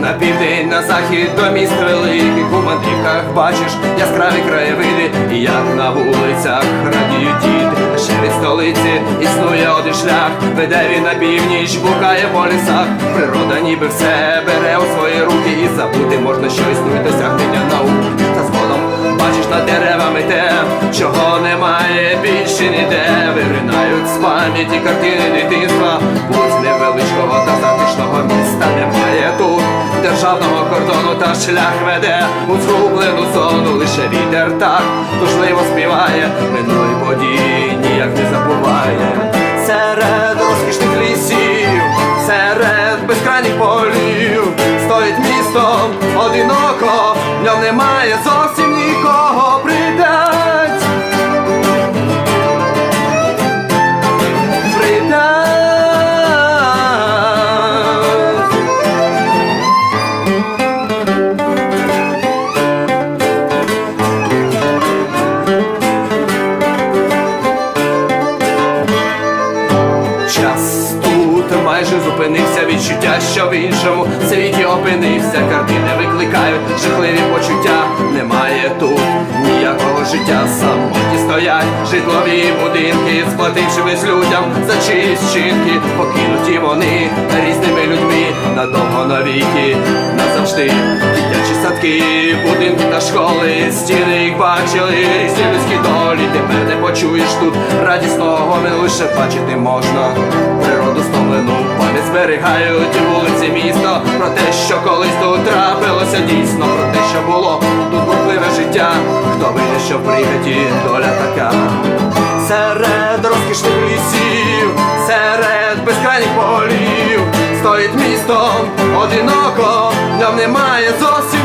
на південь, на захід до міст великих у мандрівках бачиш яскраві краєвиди, і як на вулицях радіють діти. Ще від столиці існує один шлях, веде він на північ, блукає по лісах. Природа ніби все бере у свої руки, і забути можна, що існує досягнення наук. Та згодом бачиш над деревами те, чого немає більше ніде. Виринають з пам'яті картини дитинства, будь невеличкого Державного кордону та шлях веде у згублену зону, лише вітер так тужливо співає, минулі події ніяк не забуває. Серед розкішних лісів, серед безкрайніх полів, стоїть містом одиноко, в ньому немає зовсім тут зупинився відчуття, що в іншому світі опинився. Картини викликають жахливі почуття. Немає тут ніякого життя. Самотні стоять житлові будинки, сплатившись людям за чиїсь вчинки. Покинуті вони різними людьми надовго навіки, назавжди. Дитячі садки, будинки та школи, стіни їх бачили, різні людські долі. Тепер не почуєш тут радісного, не лише бачити можна. Природу стомлену, пам'ять зберігають вулиці міста про те, що колись тут трапилося дійсно, про те, що було тут бурхливе життя. Хто винен, що в пригоді доля така. Серед розкішних лісів, серед безкрайніх полів, стоїть місто одиноко, ньому немає зовсім.